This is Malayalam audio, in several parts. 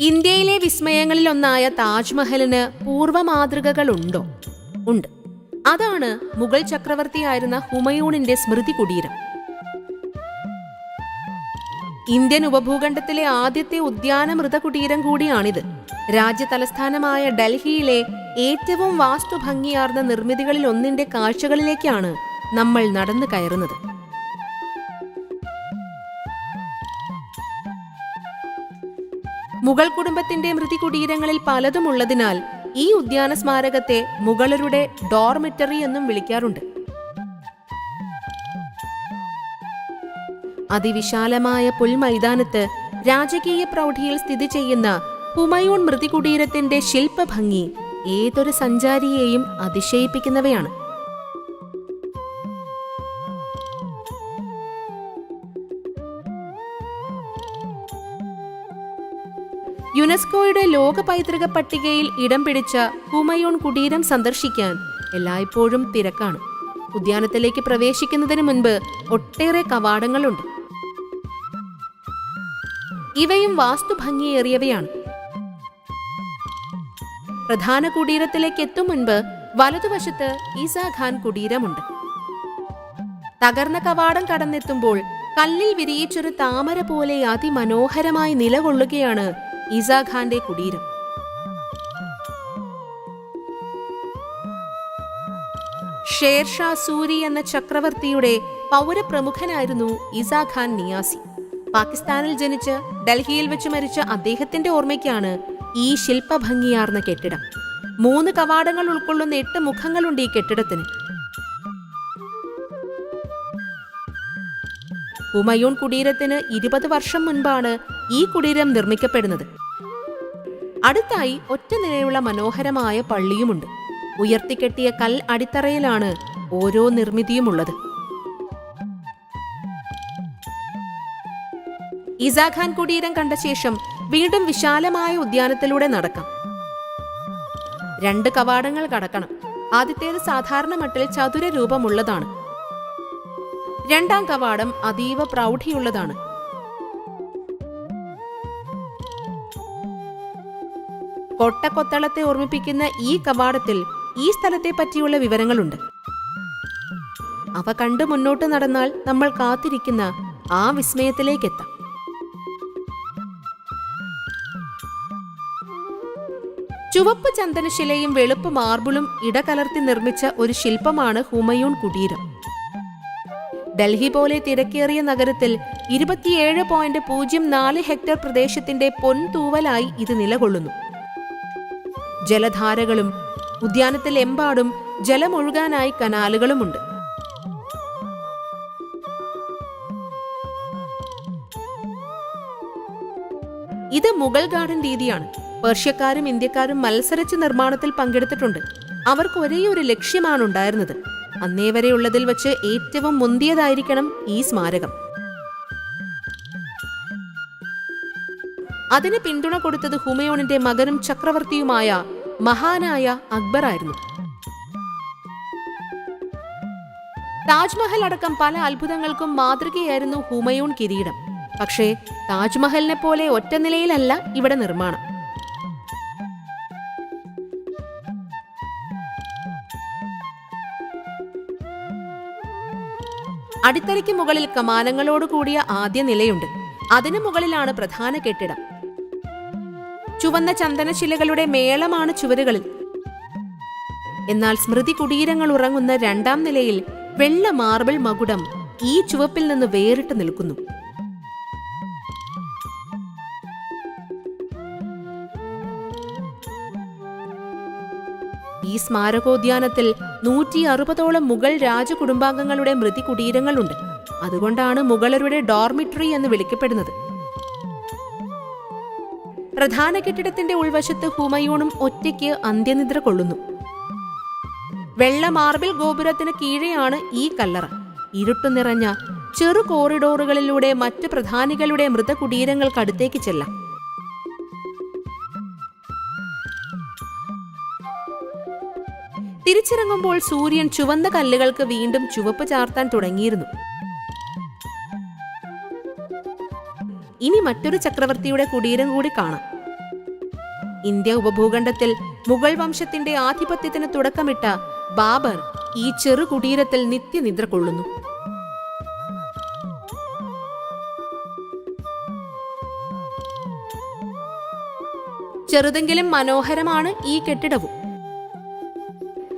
ഇന്ത്യയിലെ വിസ്മയങ്ങളിലൊന്നായ താജ്മഹലിന് പൂർവമാതൃകകളുണ്ടോ? ഉണ്ട്. അതാണ് മുഗൾ ചക്രവർത്തിയായിരുന്ന ഹുമയൂണിന്റെ സ്മൃതി കുടീരം. ഇന്ത്യൻ ഉപഭൂഖണ്ഡത്തിലെ ആദ്യത്തെ ഉദ്യാന മൃതകുടീരം കൂടിയാണിത്. രാജ്യ തലസ്ഥാനമായ ഡൽഹിയിലെ ഏറ്റവും വാസ്തുഭംഗിയാർന്ന നിർമ്മിതികളിൽ ഒന്നിന്റെ കാഴ്ചകളിലേക്കാണ് നമ്മൾ നടന്നു കയറുന്നത്. മുഗൾ കുടുംബത്തിന്റെ മൃതി കുടീരങ്ങളിൽ പലതും ഉള്ളതിനാൽ ഈ ഉദ്യാന സ്മാരകത്തെ മുഗളരുടെ ഡോർമിറ്ററി എന്നും വിളിക്കാറുണ്ട്. അതിവിശാലമായ പുൽമൈതാനത്ത് രാജകീയ പ്രൗഢിയിൽ സ്ഥിതി ചെയ്യുന്ന ഹുമയൂൺ മൃതികുടീരത്തിന്റെ ശില്പഭംഗി ഏതൊരു സഞ്ചാരിയെയും അതിശയിപ്പിക്കുന്നവയാണ്. യുനെസ്കോയുടെ ലോക പൈതൃക പട്ടികയിൽ ഇടം പിടിച്ച ഹുമയൂൺ കുടീരം സന്ദർശിക്കാൻ എല്ലായ്പ്പോഴും തിരക്കാണ്. ഉദ്യാനത്തിലേക്ക് പ്രവേശിക്കുന്നതിന് മുൻപ് ഒട്ടേറെ കവാടങ്ങളുണ്ട്. ഇവയും വാസ്തു ഭംഗിയേറിയവയാണ്. പ്രധാന കുടീരത്തിലേക്ക് എത്തും മുൻപ് വലതുവശത്ത് ഖാൻ കുടീരമുണ്ട്. തകർന്ന കവാടം കടന്നെത്തുമ്പോൾ കല്ലിൽ വിരിയിച്ചൊരു താമര പോലെ അതിമനോഹരമായി നിലകൊള്ളുകയാണ് ഈസാ ഖാന്റെ കുടീരം. ഷേർഷാ സൂരി എന്ന ചക്രവർത്തിയുടെ പൗരപ്രമുഖനായിരുന്നു ഇസാഖാൻ നിയാസി. പാകിസ്ഥാനിൽ ജനിച്ച് ഡൽഹിയിൽ വെച്ച് മരിച്ച അദ്ദേഹത്തിന്റെ ഓർമ്മയ്ക്കാണ് ഈ ശില്പഭംഗിയാർന്ന കെട്ടിടം. മൂന്ന് കവാടങ്ങൾ ഉൾക്കൊള്ളുന്ന എട്ട് മുഖങ്ങളുണ്ട് ഈ കെട്ടിടത്തിന്. ഉമയൂൺ കുടീരത്തിന് ഇരുപത് വർഷം മുൻപാണ് ഈ കുടീരം നിർമ്മിക്കപ്പെടുന്നത്. അടുത്തായി ഒറ്റ നിലയുള്ള മനോഹരമായ പള്ളിയുമുണ്ട്. ഉയർത്തിക്കെട്ടിയ കൽ അടിത്തറയിലാണ് ഓരോ നിർമ്മിതിയുമുള്ളത്. ഇസാഖാൻ കുടീരം കണ്ട ശേഷം വീണ്ടും വിശാലമായ ഉദ്യാനത്തിലൂടെ നടക്കാം. രണ്ട് കവാടങ്ങൾ കടക്കണം. ആദ്യത്തേത് സാധാരണ മട്ടിൽ ചതുര രൂപമുള്ളതാണ് രണ്ടാം കവാടം അതീവ പ്രൗഢിയുള്ളതാണ്. കൊട്ടക്കൊത്തളത്തെ ഓർമ്മിപ്പിക്കുന്ന ഈ കവാടത്തിൽ ഈ സ്ഥലത്തെ പറ്റിയുള്ള വിവരങ്ങളുണ്ട്. അവ കണ്ടു മുന്നോട്ട് നടന്നാൽ നമ്മൾ കാത്തിരിക്കുന്ന ആ വിസ്മയത്തിലേക്കെത്താം. ചുവപ്പ് ചന്ദനശിലയും വെളുപ്പ് മാർബിളും ഇടകലർത്തി നിർമ്മിച്ച ഒരു ശില്പമാണ് ഹുമയൂൺ കുടീരം. ഡൽഹി പോലെ തിരക്കേറിയ നഗരത്തിൽ ഇരുപത്തിയേഴ് പോയിന്റ് പൂജ്യം നാല് ഹെക്ടർ പ്രദേശത്തിന്റെ പൊൻതൂവലായി ഇത് നിലകൊള്ളുന്നു. ജലധാരകളും ഉദ്യാനത്തിൽ എമ്പാടും ജലമൊഴുകാനായി കനാലുകളുമുണ്ട്. ഇത് മുഗൾ ഗാർഡൻ രീതിയാണ്. പേർഷ്യക്കാരും ഇന്ത്യക്കാരും മത്സരിച്ച് നിർമ്മാണത്തിൽ പങ്കെടുത്തിട്ടുണ്ട്. അവർക്ക് ഒരേ ഒരു ലക്ഷ്യമാണ് ഉണ്ടായിരുന്നത് അന്നേ വരെയുള്ളതിൽ വെച്ച് ഏറ്റവും മുന്തിയതായിരിക്കണം ഈ സ്മാരകം. അതിന് പിന്തുണ കൊടുത്തത് ഹുമയോണിന്റെ മകനും ചക്രവർത്തിയുമായ മഹാനായ അക്ബർ ആയിരുന്നു. താജ്മഹൽ അടക്കം പല അത്ഭുതങ്ങൾക്കും മാതൃകയായിരുന്നു ഹുമയൂൺ കിരീടം. പക്ഷേ താജ്മഹലിനെ പോലെ ഒറ്റ നിലയിലല്ല ഇവിടെ നിർമ്മാണം. അടിത്തറയ്ക്ക് മുകളിൽ കമാനങ്ങളോട് കൂടിയ ആദ്യ നിലയുണ്ട്. അതിനു മുകളിലാണ് പ്രധാന കെട്ടിടം. ചുവന്ന ചന്ദനശിലകളുടെ മേളമാണ് ചുവരുകളിൽ. എന്നാൽ സ്മൃതി കുടീരങ്ങൾ ഉറങ്ങുന്ന രണ്ടാം നിലയിൽ വെള്ള മാർബിൾ മകുടം ഈ ചുവപ്പിൽ നിന്ന് വേറിട്ട് നിൽക്കുന്നു. ഈ സ്മാരകോദ്യാനത്തിൽ നൂറ്റി അറുപതോളം മുഗൾ രാജകുടുംബാംഗങ്ങളുടെ മൃതി കുടീരങ്ങളുണ്ട്. അതുകൊണ്ടാണ് മുഗളരുടെ ഡോർമിട്രി എന്ന് വിളിക്കപ്പെടുന്നത്. പ്രധാന കെട്ടിടത്തിന്റെ ഉൾവശത്ത് ഹുമയൂണും ഒറ്റയ്ക്ക് അന്ത്യനിദ്ര കൊള്ളുന്നു. വെള്ള മാർബിൾ ഗോപുരത്തിന് കീഴെയാണ് ഈ കല്ലറ. ഇരുട്ടു നിറഞ്ഞ ചെറു കോറിഡോറുകളിലൂടെ മറ്റ് പ്രധാനികളുടെ മൃതകുടീരങ്ങൾക്കടുത്തേക്ക് ചെല്ലാം. തിരിച്ചിറങ്ങുമ്പോൾ സൂര്യൻ ചുവന്ന കല്ലുകൾക്ക് വീണ്ടും ചുവപ്പ് ചാർത്താൻ തുടങ്ങിയിരുന്നു. ഇനി മറ്റൊരു ചക്രവർത്തിയുടെ കുടീരം കൂടി കാണാം. ഇന്ത്യ ഉപഭൂഖണ്ഡത്തിൽ മുഗൾ വംശത്തിന്റെ ആധിപത്യത്തിന് തുടക്കമിട്ട ബാബർ ഈ ചെറു കുടീരത്തിൽ നിത്യനിദ്ര കൊള്ളുന്നു. ചെറുതെങ്കിലും മനോഹരമാണ് ഈ കെട്ടിടവും.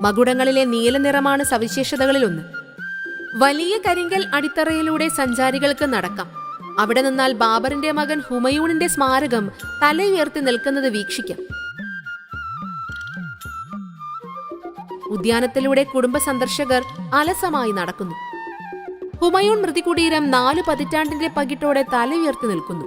മകുടങ്ങളിലെ നീലനിറമാണ് സവിശേഷതകളിലൊന്ന്. വലിയ കരിങ്കൽ അടിത്തറയിലൂടെ സഞ്ചാരികൾക്ക് നടക്കാം. അവിടെ നിന്നാൽ ബാബറിന്റെ മകൻ ഹുമയൂണിന്റെ സ്മാരകം തലയുയർത്തി നിൽക്കുന്നത് വീക്ഷിക്കാം. ഉദ്യാനത്തിലൂടെ കുടുംബ സന്ദർശകർ അലസമായി നടക്കുന്നു. ഹുമയൂൺ മൃതികുടീരം നാല് പതിറ്റാണ്ടിന്റെ പകിട്ടോടെ തലയുയർത്തി നിൽക്കുന്നു.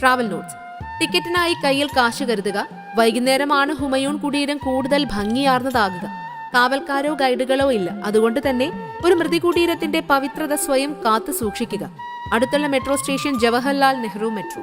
ട്രാവൽ നോട്ട്സ് ടിക്കറ്റിനായി കയ്യിൽ കാശ് കരുതുക. വൈകുന്നേരമാണ് ഹുമയൂൺ കുടീരം കൂടുതൽ ഭംഗിയാർന്നതാകുക. കാവൽക്കാരോ ഗൈഡുകളോ ഇല്ല. അതുകൊണ്ട് തന്നെ ഒരു മൃതികുടീരത്തിന്റെ പവിത്രത സ്വയം കാത്തു സൂക്ഷിക്കുക അടുത്തുള്ള metro station Jawaharlal Nehru metro.